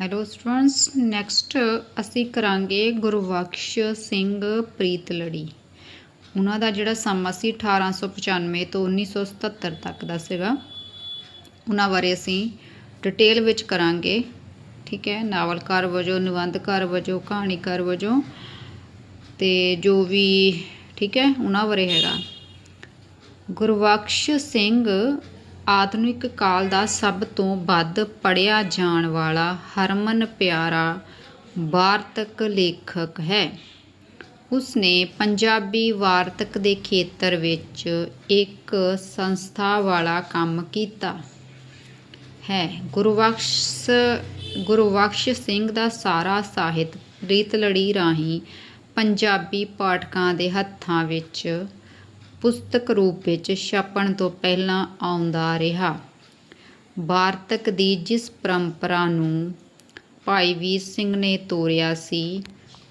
Hello students next ਅਸੀਂ ਕਰਾਂਗੇ ਗੁਰਬਖਸ਼ ਸਿੰਘ ਪ੍ਰੀਤਲੜੀ। ਉਹਨਾਂ ਦਾ ਜਿਹੜਾ ਸਮਾਂ ਸੀ 1895 ਤੋਂ 1977 ਤੱਕ ਦਾ ਸੀਗਾ। ਉਹਨਾਂ ਬਾਰੇ ਅਸੀਂ ਡਿਟੇਲ ਵਿੱਚ ਕਰਾਂਗੇ, ਠੀਕ ਹੈ? ਨਾਵਲਕਾਰ ਵਜੋਂ, ਨਿਬੰਧਕਾਰ ਵਜੋਂ, ਕਹਾਣੀਕਾਰ ਵਜੋਂ ਤੇ ਜੋ ਵੀ, ਠੀਕ ਹੈ? ਉਹਨਾਂ ਬਾਰੇ ਹੈਗਾ। ਗੁਰਬਖਸ਼ ਸਿੰਘ ਆਧੁਨਿਕ ਕਾਲ ਦਾ ਸਭ ਤੋਂ ਵੱਧ ਪੜ੍ਹਿਆ ਜਾਣ ਵਾਲਾ ਹਰਮਨ ਪਿਆਰਾ ਵਾਰਤਕ ਲੇਖਕ ਹੈ। ਉਸ ਨੇ ਪੰਜਾਬੀ ਵਾਰਤਕ ਦੇ ਖੇਤਰ ਵਿੱਚ ਇੱਕ ਸੰਸਥਾ ਵਾਲਾ ਕੰਮ ਕੀਤਾ ਹੈ। ਗੁਰਬਖਸ਼ ਗੁਰਬਖਸ਼ ਸਿੰਘ ਦਾ ਸਾਰਾ ਸਾਹਿਤ ਪ੍ਰੀਤਲੜੀ ਰਾਹੀਂ ਪੰਜਾਬੀ ਪਾਠਕਾਂ ਦੇ ਹੱਥਾਂ ਵਿੱਚ ਪੁਸਤਕ ਰੂਪ ਵਿੱਚ ਛਪਣ ਤੋਂ ਪਹਿਲਾਂ ਆਉਂਦਾ ਰਿਹਾ। ਵਾਰਤਕ ਦੀ ਜਿਸ ਪਰੰਪਰਾ ਨੂੰ ਭਾਈ ਵੀਰ ਸਿੰਘ ਨੇ ਤੋਰਿਆ ਸੀ,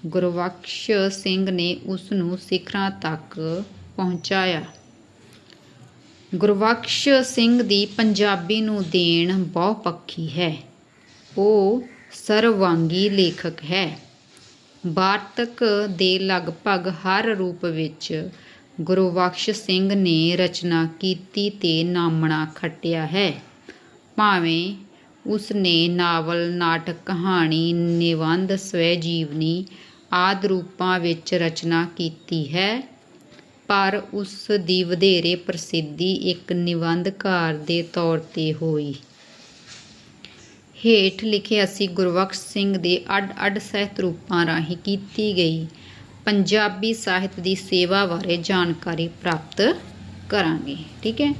ਗੁਰਬਖਸ਼ ਸਿੰਘ ਨੇ ਉਸ ਨੂੰ ਸਿਖਰਾਂ ਤੱਕ ਪਹੁੰਚਾਇਆ। ਗੁਰਬਖਸ਼ ਸਿੰਘ ਦੀ ਪੰਜਾਬੀ ਨੂੰ ਦੇਣ ਬਹੁ ਪੱਖੀ ਹੈ। ਉਹ ਸਰਵਾਂਗੀ ਲੇਖਕ ਹੈ। ਵਾਰਤਕ ਦੇ ਲਗਭਗ ਹਰ ਰੂਪ ਵਿੱਚ ਗੁਰਬਖਸ਼ ਸਿੰਘ ਨੇ ਰਚਨਾ ਕੀਤੀ ਤੇ ਨਾਮਣਾ ਖੱਟਿਆ ਹੈ। ਭਾਵੇਂ ਉਸ ਨੇ ਨਾਵਲ, ਨਾਟਕ, ਕਹਾਣੀ, ਨਿਬੰਧ ਸਵੈ ਜੀਵਨੀ ਆਦਿ ਰੂਪਾਂ ਵਿੱਚ ਰਚਨਾ ਕੀਤੀ ਹੈ, ਪਰ ਉਸ ਦੀ ਵਧੇਰੇ ਪ੍ਰਸਿੱਧੀ ਇੱਕ ਨਿਬੰਧਕਾਰ ਦੇ ਤੌਰ ਤੇ ਹੋਈ। ਹੇਠ ਲਿਖੇ ਅਸੀਂ ਗੁਰਬਖਸ਼ ਸਿੰਘ ਦੇ ਅੱਡ-ਅੱਡ ਸਾਹਿਤ ਰੂਪਾਂ ਰਾਹੀਂ ਕੀਤੀ ਗਈ। ਪੰਜਾਬੀ ਸਾਹਿਤ ਦੀ ਸੇਵਾ ਬਾਰੇ ਜਾਣਕਾਰੀ ਪ੍ਰਾਪਤ ਕਰਾਂਗੇ। ਠੀਕ ਹੈ?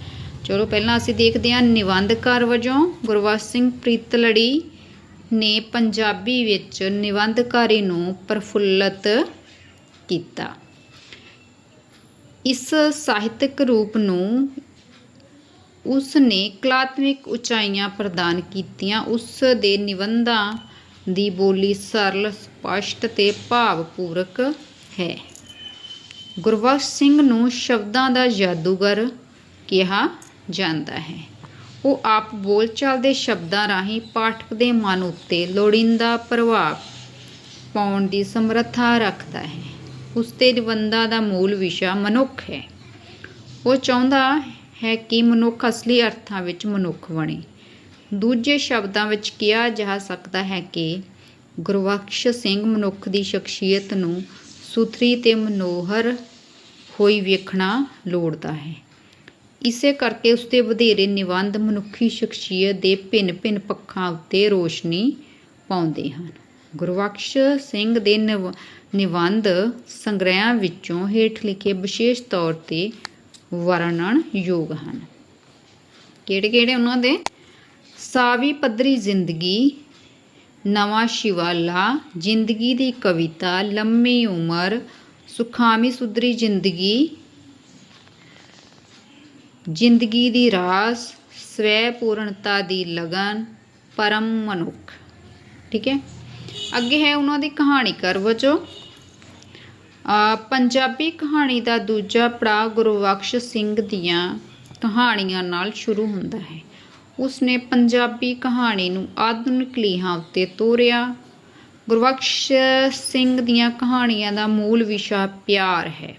ਚਲੋ ਪਹਿਲਾਂ ਅਸੀਂ ਦੇਖਦੇ ਹਾਂ ਨਿਬੰਧਕਾਰ ਵਜੋਂ। ਗੁਰਬਖਸ਼ ਸਿੰਘ ਪ੍ਰੀਤਲੜੀ ਨੇ ਪੰਜਾਬੀ ਵਿੱਚ ਨਿਬੰਧਕਾਰੀ ਨੂੰ ਪ੍ਰਫੁੱਲਤ ਕੀਤਾ। ਇਸ ਸਾਹਿਤਕ ਰੂਪ ਨੂੰ ਉਸ ਨੇ ਕਲਾਤਮਿਕ ਉਚਾਈਆਂ ਪ੍ਰਦਾਨ ਕੀਤੀਆਂ। ਉਸ ਦੇ ਨਿਬੰਧਾਂ ਦੀ ਬੋਲੀ ਸਰਲ, ਸਪਸ਼ਟ ਤੇ ਭਾਵਪੂਰਕ ਹੈ। ਗੁਰਬਖਸ਼ ਸਿੰਘ ਨੂੰ ਸ਼ਬਦਾਂ ਦਾ ਜਾਦੂਗਰ ਕਿਹਾ ਜਾਂਦਾ ਹੈ। ਉਹ ਆਪ ਬੋਲਚਾਲ ਦੇ ਸ਼ਬਦਾਂ ਰਾਹੀਂ ਪਾਠਕ ਦੇ ਮਨ ਉੱਤੇ ਲੋੜੀਂਦਾ ਪ੍ਰਭਾਵ ਪਾਉਣ ਦੀ ਸਮਰੱਥਾ ਰੱਖਦਾ ਹੈ। ਉਸ ਦੇ ਨਿਬੰਧਾਂ ਦਾ ਮੂਲ ਵਿਸ਼ਾ ਮਨੁੱਖ ਹੈ। ਉਹ ਚਾਹੁੰਦਾ ਹੈ ਕਿ ਮਨੁੱਖ ਅਸਲੀ ਅਰਥਾਂ ਵਿੱਚ ਮਨੁੱਖ ਬਣੇ। ਦੂਜੇ ਸ਼ਬਦਾਂ ਵਿੱਚ ਕਿਹਾ ਜਾ ਸਕਦਾ ਹੈ ਕਿ ਗੁਰਬਖਸ਼ ਸਿੰਘ ਮਨੁੱਖ ਦੀ ਸ਼ਖਸੀਅਤ ਨੂੰ ਸੁਥਰੀ ਤੇ ਮਨੋਹਰ ਹੋਈ ਵੇਖਣਾ ਲੋੜਦਾ ਹੈ। ਇਸੇ ਕਰਕੇ ਉਸ ਦੇ ਵਧੇਰੇ ਨਿਬੰਧ ਮਨੁੱਖੀ ਸ਼ਖਸੀਅਤ ਦੇ ਭਿੰਨ-ਭਿੰਨ ਪੱਖਾਂ ਉੱਤੇ ਰੋਸ਼ਨੀ ਪਾਉਂਦੇ ਹਨ। ਗੁਰਬਖਸ਼ ਸਿੰਘ ਦੇ ਨਿਵ- ਨਿਬੰਧ ਸੰਗ੍ਰਹਿਆਂ ਵਿੱਚੋਂ ਹੇਠ ਲਿਖੇ ਵਿਸ਼ੇਸ਼ ਤੌਰ ਤੇ ਵਰਣਨ ਯੋਗ ਹਨ। ਕਿਹੜੇ-ਕਿਹੜੇ ਉਹਨਾਂ ਦੇ? ਸਾਵੀ ਪੱਧਰੀ ਜ਼ਿੰਦਗੀ ਨਵਾਂ ਸ਼ਿਵਾਲਾ, ਜ਼ਿੰਦਗੀ ਦੀ ਕਵਿਤਾ, ਲੰਮੀ ਉਮਰ, ਸੁਖਾਮੀ ਸੁਧਰੀ ਜ਼ਿੰਦਗੀ ਜ਼ਿੰਦਗੀ ਦੀ ਰਾਸ, ਸਵੈ ਪੂਰਨਤਾ ਦੀ ਲਗਨ, ਪਰਮ ਮਨੁੱਖ। ਠੀਕ ਹੈ? ਅੱਗੇ ਹੈ ਉਹਨਾਂ ਦੀ ਕਹਾਣੀਕਾਰ ਵਜੋਂ। ਪੰਜਾਬੀ ਕਹਾਣੀ ਦਾ ਦੂਜਾ ਪੜਾਅ ਗੁਰਬਖਸ਼ ਸਿੰਘ ਦੀਆਂ ਕਹਾਣੀਆਂ ਨਾਲ ਸ਼ੁਰੂ ਹੁੰਦਾ ਹੈ। ਉਸਨੇ ਪੰਜਾਬੀ ਕਹਾਣੀ ਨੂੰ ਆਧੁਨਿਕ ਲੀਹਾਂ ਉੱਤੇ ਤੋਰਿਆ। ਗੁਰਬਖਸ਼ ਸਿੰਘ ਦੀਆਂ ਕਹਾਣੀਆਂ ਦਾ ਮੂਲ ਵਿਸ਼ਾ ਪਿਆਰ ਹੈ।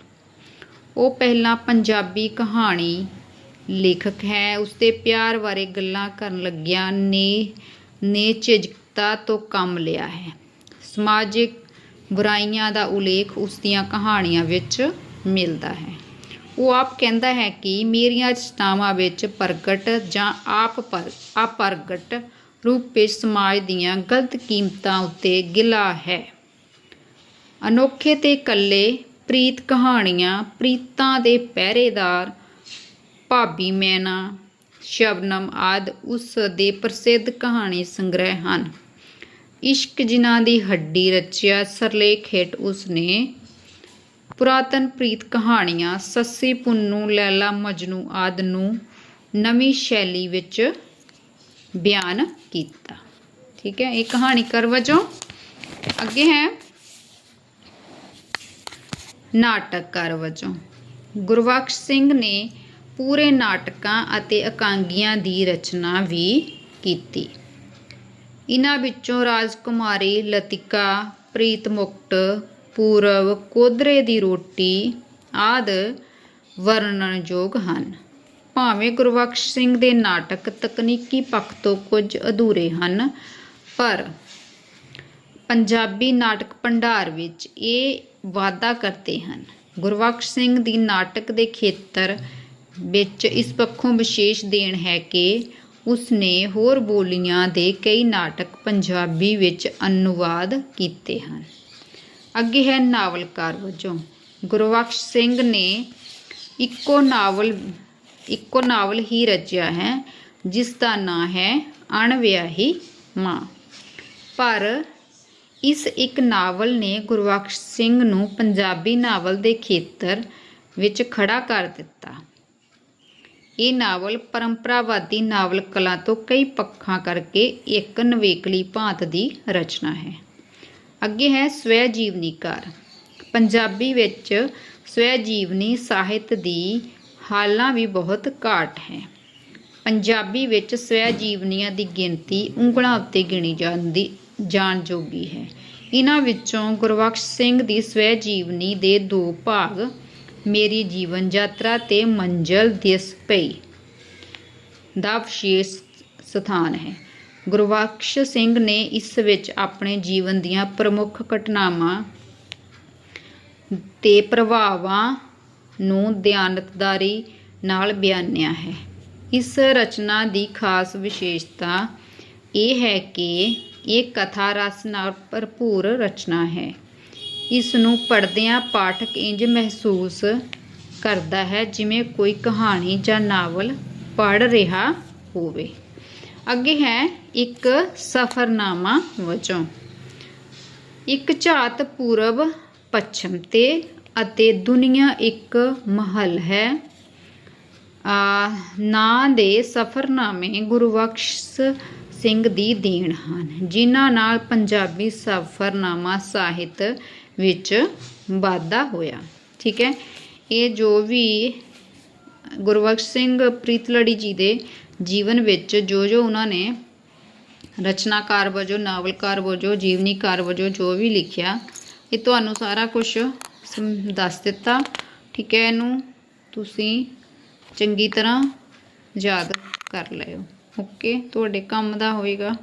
ਉਹ ਪਹਿਲਾਂ ਪੰਜਾਬੀ ਕਹਾਣੀ ਲੇਖਕ ਹੈ। ਉਸਦੇ ਪਿਆਰ ਬਾਰੇ ਗੱਲਾਂ ਕਰਨ ਲੱਗਿਆ ਨੇ ਨੇ ਝਿਜਕਤਾ ਤੋਂ ਕੰਮ ਲਿਆ ਹੈ। ਸਮਾਜਿਕ ਬੁਰਾਈਆਂ ਦਾ ਉਲੇਖ ਉਸ ਦੀਆਂ ਕਹਾਣੀਆਂ ਵਿੱਚ ਮਿਲਦਾ ਹੈ। ਉਹ ਆਪ ਕਹਿੰਦਾ ਹੈ ਕਿ ਮੇਰੀਆਂ ਰਚਨਾਵਾਂ ਵਿੱਚ ਪ੍ਰਗਟ ਜਾਂ ਆਪ ਪਰ ਅਪਰਗਟ ਰੂਪ ਵਿੱਚ ਸਮਾਜ ਦੀਆਂ ਗਲਤ ਕੀਮਤਾਂ ਉੱਤੇ ਗਿਲਾ ਹੈ। ਅਨੋਖੇ ਤੇ ਇਕੱਲੇ ਪ੍ਰੀਤ ਕਹਾਣੀਆਂ, ਪ੍ਰੀਤਾਂ ਦੇ ਪਹਿਰੇਦਾਰ ਭਾਬੀ ਮੈਨਾ ਸ਼ਬਨਮ ਆਦ ਉਸ ਦੇ ਪ੍ਰਸਿੱਧ ਕਹਾਣੀ ਸੰਗ੍ਰਹਿ ਹਨ। ਇਸ਼ਕ ਜਿਨ੍ਹਾਂ ਦੀ ਹੱਡੀ ਰਚਿਆ ਸਰਲੇਖ ਹੇਠ ਉਸ ਨੇ ਪੁਰਾਤਨ ਪ੍ਰੀਤ ਕਹਾਣੀਆਂ ਸੱਸੀ ਪੁੰਨੂ, ਲੈਲਾ ਮਜਨੂ ਆਦ ਨੂੰ ਨਵੀਂ ਸ਼ੈਲੀ ਵਿੱਚ ਬਿਆਨ ਕੀਤਾ। ਠੀਕ ਹੈ, ਇਹ ਕਹਾਣੀਕਾਰ ਵਜੋਂ। ਅੱਗੇ ਹੈ ਨਾਟਕਕਾਰ ਵਜੋਂ। ਗੁਰਬਖਸ਼ ਸਿੰਘ ਨੇ ਪੂਰੇ ਨਾਟਕਾਂ ਅਤੇ ਇਕਾਂਗੀਆਂ ਦੀ ਰਚਨਾ ਵੀ ਕੀਤੀ। ਇਹਨਾਂ ਵਿੱਚੋਂ ਰਾਜਕੁਮਾਰੀ ਲਤਿਕਾ ਪ੍ਰੀਤ ਮੁਕਤ ਪੂਰਵ ਕੋਦਰੇ ਦੀ ਰੋਟੀ ਆਦ ਵਰਣਨਯੋਗ ਹਨ। ਭਾਵੇਂ ਗੁਰਬਖਸ਼ ਸਿੰਘ ਦੇ ਨਾਟਕ ਤਕਨੀਕੀ ਪੱਖ ਤੋਂ ਕੁਝ ਅਧੂਰੇ ਹਨ, ਪਰ ਪੰਜਾਬੀ ਨਾਟਕ ਭੰਡਾਰ ਵਿੱਚ ਇਹ ਵਾਅਦਾ ਕਰਦੇ ਹਨ। ਗੁਰਬਖਸ਼ ਸਿੰਘ ਦੀ ਨਾਟਕ ਦੇ ਖੇਤਰ ਵਿੱਚ ਇਸ ਪੱਖੋਂ ਵਿਸ਼ੇਸ਼ ਦੇਣ ਹੈ ਕਿ ਉਸ ਨੇ ਹੋਰ ਬੋਲੀਆਂ ਦੇ ਕਈ ਨਾਟਕ ਪੰਜਾਬੀ ਵਿੱਚ ਅਨੁਵਾਦ ਕੀਤੇ ਹਨ। ਅੱਗੇ ਹੈ ਨਾਵਲਕਾਰ ਵਜੋਂ। ਗੁਰਬਖਸ਼ ਸਿੰਘ ਨੇ ਇੱਕੋ ਨਾਵਲ ਇੱਕੋ ਨਾਵਲ ਹੀ ਰਚਿਆ ਹੈ, ਜਿਸ ਦਾ ਨਾਂ ਹੈ ਅਣਵਿਆਹੀ ਮਾਂ। ਪਰ ਇਸ ਇੱਕ ਨਾਵਲ ਨੇ ਗੁਰਬਖਸ਼ ਸਿੰਘ ਨੂੰ ਪੰਜਾਬੀ ਨਾਵਲ ਦੇ ਖੇਤਰ ਵਿੱਚ ਖੜਾ ਕਰ ਦਿੱਤਾ। ਇਹ ਨਾਵਲ ਪਰੰਪਰਾਵਾਦੀ ਨਾਵਲ ਕਲਾ ਤੋਂ ਕਈ ਪੱਖਾਂ ਕਰਕੇ ਇੱਕ ਨਵੇਕਲੀ ਭਾਂਤ ਦੀ ਰਚਨਾ ਹੈ। ਅੱਗੇ ਹੈ ਸਵੈ ਜੀਵਨੀਕਾਰ ਪੰਜਾਬੀ ਵਿੱਚ ਸਵੈ ਜੀਵਨੀ ਸਾਹਿਤ ਦੀ ਹਾਲਾਂ ਵੀ ਬਹੁਤ ਘਾਟ ਹੈ। ਪੰਜਾਬੀ ਵਿੱਚ ਸਵੈ ਜੀਵਨੀਆਂ ਦੀ ਗਿਣਤੀ ਉਂਗਲਾਂ ਉੱਤੇ ਗਿਣੀ ਜਾਂਦੀ, ਜਾਣ ਜੋਗੀ ਹੈ। ਇਹਨਾਂ ਵਿੱਚੋਂ ਗੁਰਬਖਸ਼ ਸਿੰਘ ਦੀ ਸਵੈ ਜੀਵਨੀ ਦੇ ਦੋ ਭਾਗ, ਮੇਰੀ ਜੀਵਨ ਯਾਤਰਾ ਤੇ ਮੰਜ਼ਲ ਦਿਸ ਪਈ ਦਾ ਵਿਸ਼ੇਸ਼ ਸਥਾਨ ਹੈ। ਗੁਰਬਖਸ਼ ਸਿੰਘ ਨੇ ਇਸ ਵਿੱਚ ਆਪਣੇ ਜੀਵਨ ਦੀਆਂ ਪ੍ਰਮੁੱਖ ਘਟਨਾਵਾਂ ਤੇ ਪ੍ਰਭਾਵਾਂ ਨੂੰ ਦਿਆਨਤਦਾਰੀ ਨਾਲ ਬਿਆਨਿਆ ਹੈ। ਇਸ ਰਚਨਾ ਦੀ ਖਾਸ ਵਿਸ਼ੇਸ਼ਤਾ ਇਹ ਹੈ ਕਿ ਇਹ ਕਥਾ ਰਸ ਨਾਲ ਭਰਪੂਰ ਰਚਨਾ ਹੈ। ਇਸ ਨੂੰ ਪੜ੍ਹਦਿਆਂ ਪਾਠਕ ਇੰਜ ਮਹਿਸੂਸ ਕਰਦਾ ਹੈ ਜਿਵੇਂ ਕੋਈ ਕਹਾਣੀ ਜਾਂ ਨਾਵਲ ਪੜ੍ਹ ਰਿਹਾ ਹੋਵੇ। ਅੱਗੇ ਹੈ ਇੱਕ ਸਫ਼ਰਨਾਮਾ ਵਜੋਂ। ਇੱਕ ਝਾਤ ਪੂਰਬ ਪੱਛਮ ਤੇ ਅਤੇ ਦੁਨੀਆ ਇੱਕ ਮਹਲ ਹੈ। ਆ, ਨਾਂ ਦੇ ਸਫ਼ਰਨਾਮੇ ਗੁਰਬਖਸ਼ ਸਿੰਘ ਦੀ ਦੇਣ ਹਨ, ਜਿਨ੍ਹਾਂ ਨਾਲ ਪੰਜਾਬੀ ਸਫ਼ਰਨਾਮਾ ਸਾਹਿਤ ਵਿੱਚ ਵਾਧਾ ਹੋਇਆ। ਠੀਕ ਹੈ? ਇਹ ਜੋ ਵੀ ਗੁਰਬਖਸ਼ ਸਿੰਘ ਪ੍ਰੀਤਲੜੀ ਜੀ ਦੇ ਜੀਵਨ ਵਿੱਚ ਜੋ ਜੋ ਉਹਨਾਂ ਨੇ ਰਚਨਾਕਾਰ ਵਜੋਂ, ਨਾਵਲਕਾਰ ਵਜੋਂ, ਜੀਵਨੀਕਾਰ ਵਜੋਂ ਜੋ ਵੀ ਲਿਖਿਆ, ਇਹ ਤੁਹਾਨੂੰ ਸਾਰਾ ਕੁਝ ਦੱਸ ਦਿੱਤਾ। ਠੀਕ ਹੈ, ਇਹਨੂੰ ਤੁਸੀਂ ਚੰਗੀ ਤਰ੍ਹਾਂ ਯਾਦ ਕਰ ਲਿਓ। ਓਕੇ ਤੁਹਾਡੇ ਕੰਮ ਦਾ ਹੋਏਗਾ।